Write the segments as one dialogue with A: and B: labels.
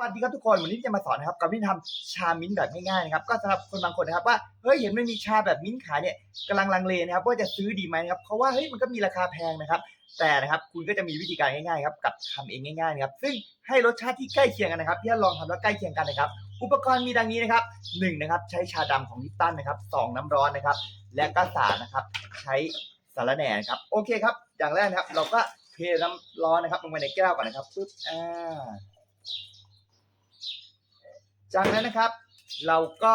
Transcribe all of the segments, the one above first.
A: สวัสดีครับทุกคนวันนี้จะมาสอนนะครับการที่ทำชามิ้นแบบง่ายๆนะครับก็สำหรับคนบางคนนะครับว่าเฮ้ยเห็นมันมีชาแบบมิ้นขายเนี่ยกำลังลังเลนะครับว่าจะซื้อดีไหมนะครับเพราะว่าเฮ้ยมันก็มีราคาแพงนะครับ แต่นะครับคุณก็จะมีวิธีการง่ายๆครับกับทำเองง่ายๆนะครับซึ่งให้รสชาติที่ใกล้เคียงกันนะครับที่ลองทำแล้วใกล้เคียงกันนะครับ อุปกรณ์มีดังนี้นะครับหนึ่งนะครับใช้ชาดำของลิปตันนะครับสองน้ำร้อนนะครับ และก็สามนะครับ ใช้สารแหน่นะครับโอเคครับ อย่างแรกนะครับ เราก็เทน้ำร้อนนะครับลงไปในแก้วก่อนนะครับปึ๊บอ่า จากนั้นนะครับ เราก็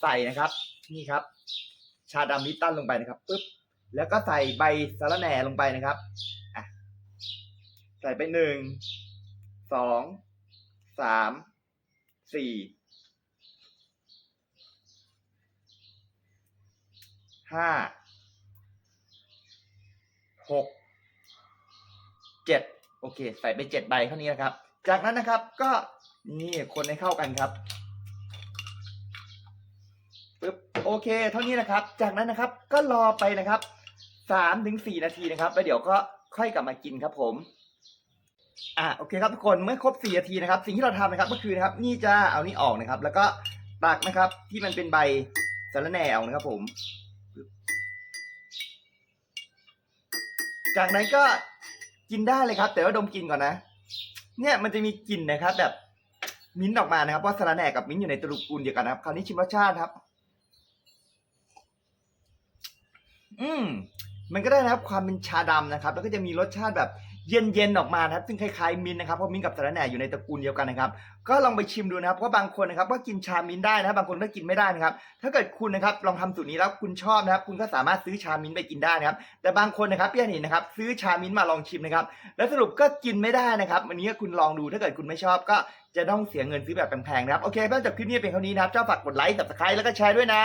A: ใส่นะครับนี่ครับ ชาดำลิปตันลงไปนะครับปึ๊บแล้วก็ใส่ใบสะระแหน่ลงไปนะครับอะใส่ไปหนึ่งสองสามสี่ห้าหกเจ็ดโอเค ใส่ไปเจ็ดใบเท่านี้นะครับ จากนั้นนะครับก็นี่คนให้เข้ากันครับปึ๊บโอเค เท่านี้นะครับ จากนั้นนะครับก็รอไปนะครับสามถึงสี่นาทีนะครับ แล้วเดี๋ยวก็ค่อยกลับมากินครับผมอะโอเคครับทุกคนเมื่อครบสี่นาทีนะครับ สิ่งที่เราทำนะครับก็คือนะครับ นี่จะเอานี่ออกนะครับ แล้วก็ตักนะครับ ที่มันเป็นใบสะรแหน่ออกนะครับ ผม จากนั้นก็กินได้เลยครับ แต่ว่าดมกินก่อนนะ เนี่ยมันจะมีกลิ่นนะครับ แบบมิ้นท์ออกมานะครับเพราะสาระแหน่กับมิ้นท์อยู่ในตรุกูลเดียวกันนะครับ คราวนี้ชิมรสชาติครับ อืมมันก็ได้นะครับ ความเป็นชาดำนะครับ แล้วก็จะมีรสชาติแบบ เย็นๆออกมานะครับซึ่งคล้ายๆมิ้นนะครับเพราะมิ้นกับสาระแหน่อยู่ในตระกูลเดียวกันนะครับก็ลองไปชิมดูนะครับเพราะบางคนนะครับก็กินชามิ้นได้นะครับบางคนก็กินไม่ได้นะครับถ้าเกิดคุณนะครับลองทำสูตรนี้แล้วคุณชอบนะครับ คุณก็สามารถซื้อชามิ้นไปกินได้นะครับ แต่บางคนนะครับพี่อันเห็นนะครับซื้อชามิ้นมาลองชิมนะครับ แล้วสรุปก็กินไม่ได้นะครับวันนี้คุณลองดูถ้าเกิดคุณไม่ชอบก็จะต้องเสียเงินซื้อแบบแพงๆนะครับโอเคเพื่อนจบคลิปนี้เป็นเท่านี้นะครับเจ้าฝากกดไลค์ subscribe แล้วก็แชร์ด้วยนะ